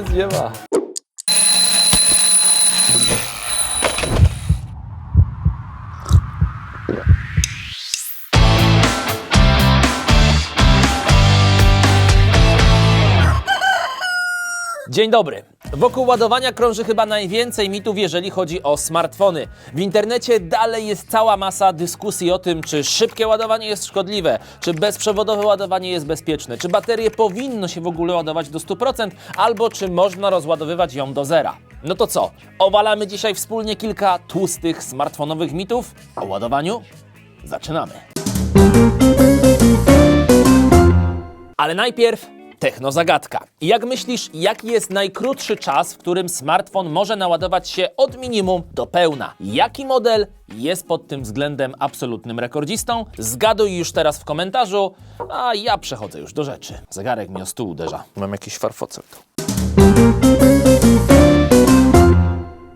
Jest, nie Dzień dobry. Wokół ładowania krąży chyba najwięcej mitów, jeżeli chodzi o smartfony. W internecie dalej jest cała masa dyskusji o tym, czy szybkie ładowanie jest szkodliwe, czy bezprzewodowe ładowanie jest bezpieczne, czy baterie powinno się w ogóle ładować do 100%, albo czy można rozładowywać ją do zera. No to co? Owalamy dzisiaj wspólnie kilka tłustych smartfonowych mitów o ładowaniu? Zaczynamy. Ale najpierw technozagadka. Jak myślisz, jaki jest najkrótszy czas, w którym smartfon może naładować się od minimum do pełna? Jaki model jest pod tym względem absolutnym rekordzistą? Zgaduj już teraz w komentarzu, a ja przechodzę już do rzeczy. Zegarek mi o stół uderza. Mam jakiś farfocel tu.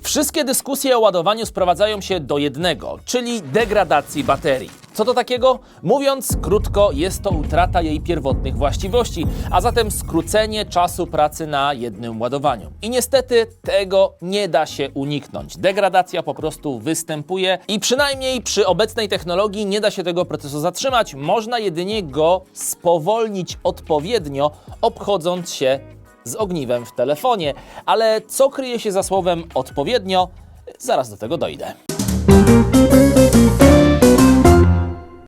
Wszystkie dyskusje o ładowaniu sprowadzają się do jednego, czyli degradacji baterii. Co to takiego? Mówiąc krótko, jest to utrata jej pierwotnych właściwości, a zatem skrócenie czasu pracy na jednym ładowaniu. I niestety tego nie da się uniknąć. Degradacja po prostu występuje i przynajmniej przy obecnej technologii nie da się tego procesu zatrzymać. Można jedynie go spowolnić odpowiednio, obchodząc się z ogniwem w telefonie. Ale co kryje się za słowem odpowiednio? Zaraz do tego dojdę.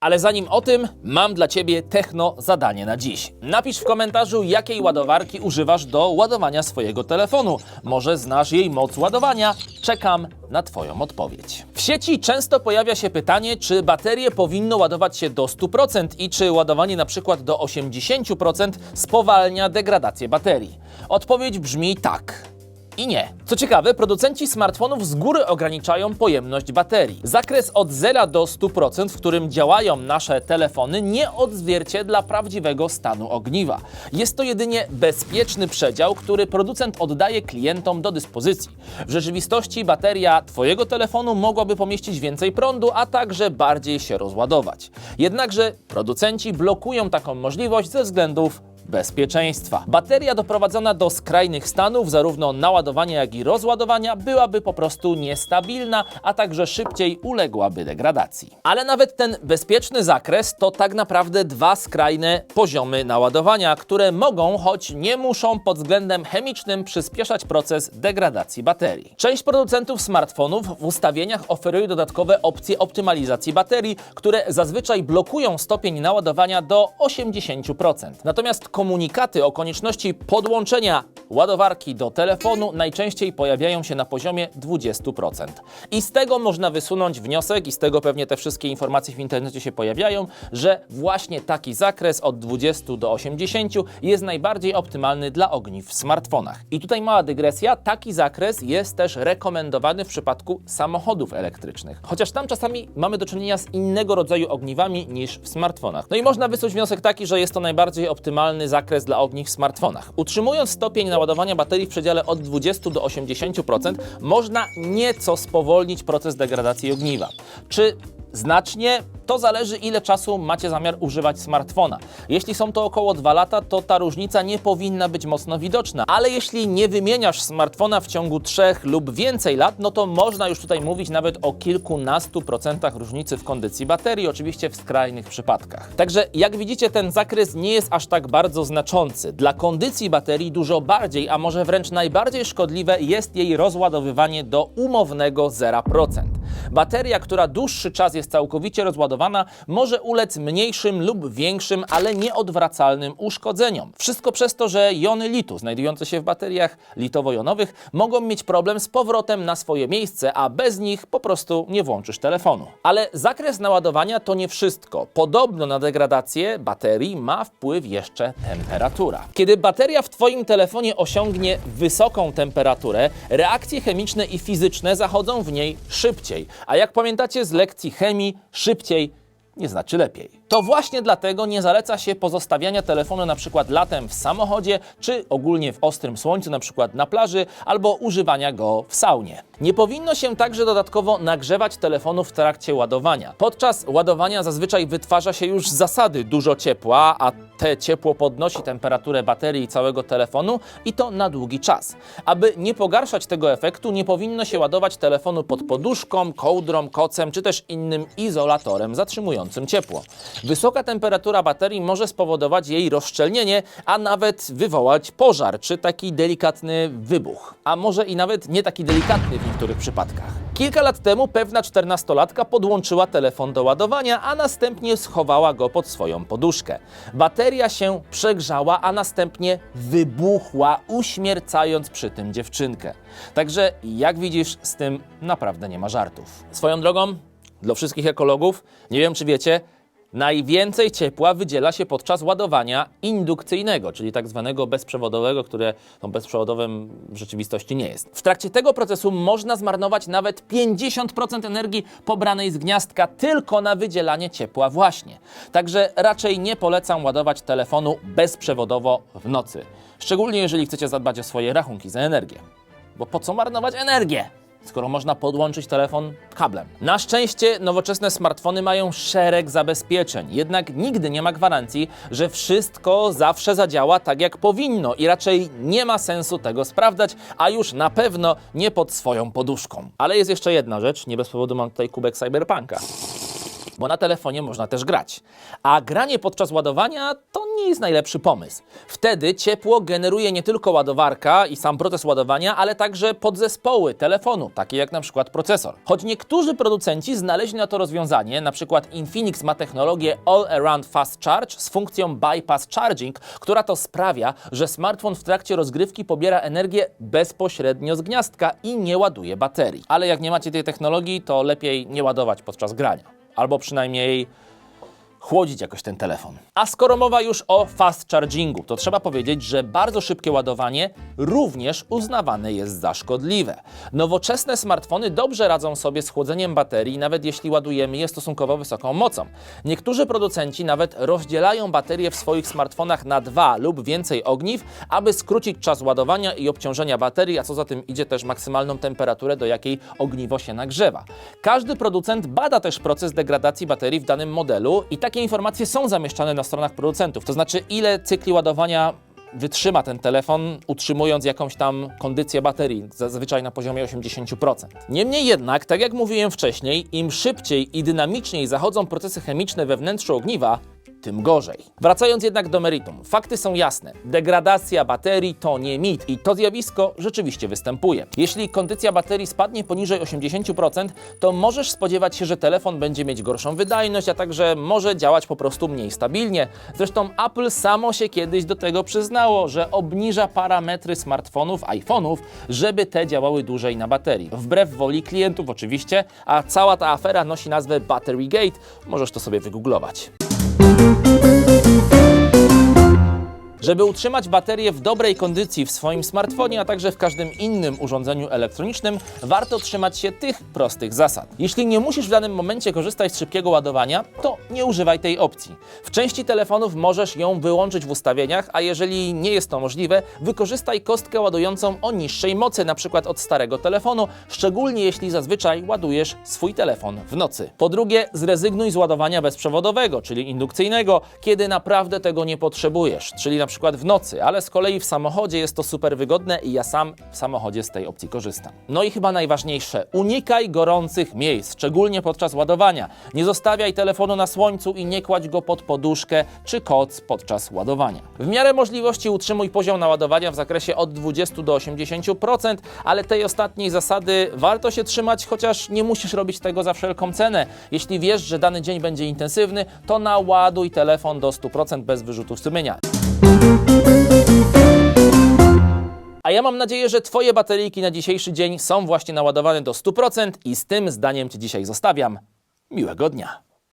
Ale zanim o tym, mam dla Ciebie techno zadanie na dziś. Napisz w komentarzu, jakiej ładowarki używasz do ładowania swojego telefonu. Może znasz jej moc ładowania? Czekam na Twoją odpowiedź. W sieci często pojawia się pytanie, czy baterie powinno ładować się do 100% i czy ładowanie na przykład do 80% spowalnia degradację baterii. Odpowiedź brzmi tak i nie. Co ciekawe, producenci smartfonów z góry ograniczają pojemność baterii. Zakres od 0 do 100%, w którym działają nasze telefony, nie odzwierciedla prawdziwego stanu ogniwa. Jest to jedynie bezpieczny przedział, który producent oddaje klientom do dyspozycji. W rzeczywistości bateria Twojego telefonu mogłaby pomieścić więcej prądu, a także bardziej się rozładować. Jednakże producenci blokują taką możliwość ze względów bezpieczeństwa. Bateria doprowadzona do skrajnych stanów, zarówno naładowania, jak i rozładowania, byłaby po prostu niestabilna, a także szybciej uległaby degradacji. Ale nawet ten bezpieczny zakres to tak naprawdę dwa skrajne poziomy naładowania, które mogą, choć nie muszą pod względem chemicznym przyspieszać proces degradacji baterii. Część producentów smartfonów w ustawieniach oferuje dodatkowe opcje optymalizacji baterii, które zazwyczaj blokują stopień naładowania do 80%. Natomiast komunikaty o konieczności podłączenia ładowarki do telefonu najczęściej pojawiają się na poziomie 20%. I z tego można wysunąć wniosek, i z tego pewnie te wszystkie informacje w internecie się pojawiają, że właśnie taki zakres od 20 do 80 jest najbardziej optymalny dla ogniw w smartfonach. I tutaj mała dygresja, taki zakres jest też rekomendowany w przypadku samochodów elektrycznych. Chociaż tam czasami mamy do czynienia z innego rodzaju ogniwami niż w smartfonach. No i można wysuć wniosek taki, że jest to najbardziej optymalny zakres dla ogniw w smartfonach. Utrzymując stopień naładowania baterii w przedziale od 20 do 80%, można nieco spowolnić proces degradacji ogniwa. Czy znacznie? To zależy, ile czasu macie zamiar używać smartfona. Jeśli są to około 2 lata, to ta różnica nie powinna być mocno widoczna. Ale jeśli nie wymieniasz smartfona w ciągu 3 lub więcej lat, no to można już tutaj mówić nawet o kilkunastu procentach różnicy w kondycji baterii, oczywiście w skrajnych przypadkach. Także jak widzicie, ten zakres nie jest aż tak bardzo znaczący. Dla kondycji baterii dużo bardziej, a może wręcz najbardziej szkodliwe jest jej rozładowywanie do umownego 0%. Bateria, która dłuższy czas jest całkowicie rozładowana, może ulec mniejszym lub większym, ale nieodwracalnym uszkodzeniom. Wszystko przez to, że jony litu znajdujące się w bateriach litowo-jonowych mogą mieć problem z powrotem na swoje miejsce, a bez nich po prostu nie włączysz telefonu. Ale zakres naładowania to nie wszystko. Podobno na degradację baterii ma wpływ jeszcze temperatura. Kiedy bateria w Twoim telefonie osiągnie wysoką temperaturę, reakcje chemiczne i fizyczne zachodzą w niej szybciej. A jak pamiętacie z lekcji chemii, szybciej nie znaczy lepiej. To właśnie dlatego nie zaleca się pozostawiania telefonu na przykład latem w samochodzie, czy ogólnie w ostrym słońcu, na przykład na plaży, albo używania go w saunie. Nie powinno się także dodatkowo nagrzewać telefonu w trakcie ładowania. Podczas ładowania zazwyczaj wytwarza się już zasady dużo ciepła, a te ciepło podnosi temperaturę baterii i całego telefonu i to na długi czas. Aby nie pogarszać tego efektu, nie powinno się ładować telefonu pod poduszką, kołdrą, kocem czy też innym izolatorem zatrzymującym ciepło. Wysoka temperatura baterii może spowodować jej rozszczelnienie, a nawet wywołać pożar czy taki delikatny wybuch. A może i nawet nie taki delikatny w niektórych przypadkach. Kilka lat temu pewna czternastolatka podłączyła telefon do ładowania, a następnie schowała go pod swoją poduszkę. Bateria się przegrzała, a następnie wybuchła, uśmiercając przy tym dziewczynkę. Także jak widzisz, z tym naprawdę nie ma żartów. Swoją drogą, dla wszystkich ekologów, nie wiem czy wiecie, Najwięcej ciepła wydziela się podczas ładowania indukcyjnego, czyli tak zwanego bezprzewodowego, które tą bezprzewodowym w rzeczywistości nie jest. W trakcie tego procesu można zmarnować nawet 50% energii pobranej z gniazdka tylko na wydzielanie ciepła właśnie. Także raczej nie polecam ładować telefonu bezprzewodowo w nocy. Szczególnie jeżeli chcecie zadbać o swoje rachunki za energię. Bo po co marnować energię? Skoro można podłączyć telefon kablem. Na szczęście nowoczesne smartfony mają szereg zabezpieczeń, jednak nigdy nie ma gwarancji, że wszystko zawsze zadziała tak jak powinno i raczej nie ma sensu tego sprawdzać, a już na pewno nie pod swoją poduszką. Ale jest jeszcze jedna rzecz, nie bez powodu mam tutaj kubek Cyberpunka bo na telefonie można też grać. A granie podczas ładowania to nie jest najlepszy pomysł. Wtedy ciepło generuje nie tylko ładowarka i sam proces ładowania, ale także podzespoły telefonu, takie jak na przykład procesor. Choć niektórzy producenci znaleźli na to rozwiązanie, na przykład Infinix ma technologię All Around Fast Charge z funkcją Bypass Charging, która to sprawia, że smartfon w trakcie rozgrywki pobiera energię bezpośrednio z gniazdka i nie ładuje baterii. Ale jak nie macie tej technologii, to lepiej nie ładować podczas grania albo przynajmniej chłodzić jakoś ten telefon. A skoro mowa już o fast chargingu, to trzeba powiedzieć, że bardzo szybkie ładowanie również uznawane jest za szkodliwe. Nowoczesne smartfony dobrze radzą sobie z chłodzeniem baterii, nawet jeśli ładujemy je stosunkowo wysoką mocą. Niektórzy producenci nawet rozdzielają baterie w swoich smartfonach na dwa lub więcej ogniw, aby skrócić czas ładowania i obciążenia baterii, a co za tym idzie też maksymalną temperaturę, do jakiej ogniwo się nagrzewa. Każdy producent bada też proces degradacji baterii w danym modelu i takie informacje są zamieszczane na stronach producentów, to znaczy ile cykli ładowania wytrzyma ten telefon, utrzymując jakąś tam kondycję baterii, zazwyczaj na poziomie 80%. Niemniej jednak, tak jak mówiłem wcześniej, im szybciej i dynamiczniej zachodzą procesy chemiczne we wnętrzu ogniwa, tym gorzej. Wracając jednak do meritum, fakty są jasne. Degradacja baterii to nie mit i to zjawisko rzeczywiście występuje. Jeśli kondycja baterii spadnie poniżej 80%, to możesz spodziewać się, że telefon będzie mieć gorszą wydajność, a także może działać po prostu mniej stabilnie. Zresztą Apple samo się kiedyś do tego przyznało, że obniża parametry smartfonów, iPhone'ów, żeby te działały dłużej na baterii. Wbrew woli klientów oczywiście, a cała ta afera nosi nazwę Batterygate. Możesz to sobie wygooglować. Żeby utrzymać baterię w dobrej kondycji w swoim smartfonie, a także w każdym innym urządzeniu elektronicznym, warto trzymać się tych prostych zasad. Jeśli nie musisz w danym momencie korzystać z szybkiego ładowania, to nie używaj tej opcji. W części telefonów możesz ją wyłączyć w ustawieniach, a jeżeli nie jest to możliwe, wykorzystaj kostkę ładującą o niższej mocy, np. od starego telefonu, szczególnie jeśli zazwyczaj ładujesz swój telefon w nocy. Po drugie, zrezygnuj z ładowania bezprzewodowego, czyli indukcyjnego, kiedy naprawdę tego nie potrzebujesz, czyli na przykład w nocy, ale z kolei w samochodzie jest to super wygodne i ja sam w samochodzie z tej opcji korzystam. No i chyba najważniejsze, unikaj gorących miejsc, szczególnie podczas ładowania. Nie zostawiaj telefonu na słońcu i nie kładź go pod poduszkę czy koc podczas ładowania. W miarę możliwości utrzymuj poziom naładowania w zakresie od 20 do 80%, ale tej ostatniej zasady warto się trzymać, chociaż nie musisz robić tego za wszelką cenę. Jeśli wiesz, że dany dzień będzie intensywny, to naładuj telefon do 100% bez wyrzutów sumienia. A ja mam nadzieję, że Twoje bateryjki na dzisiejszy dzień są właśnie naładowane do 100% i z tym zdaniem Cię dzisiaj zostawiam. Miłego dnia.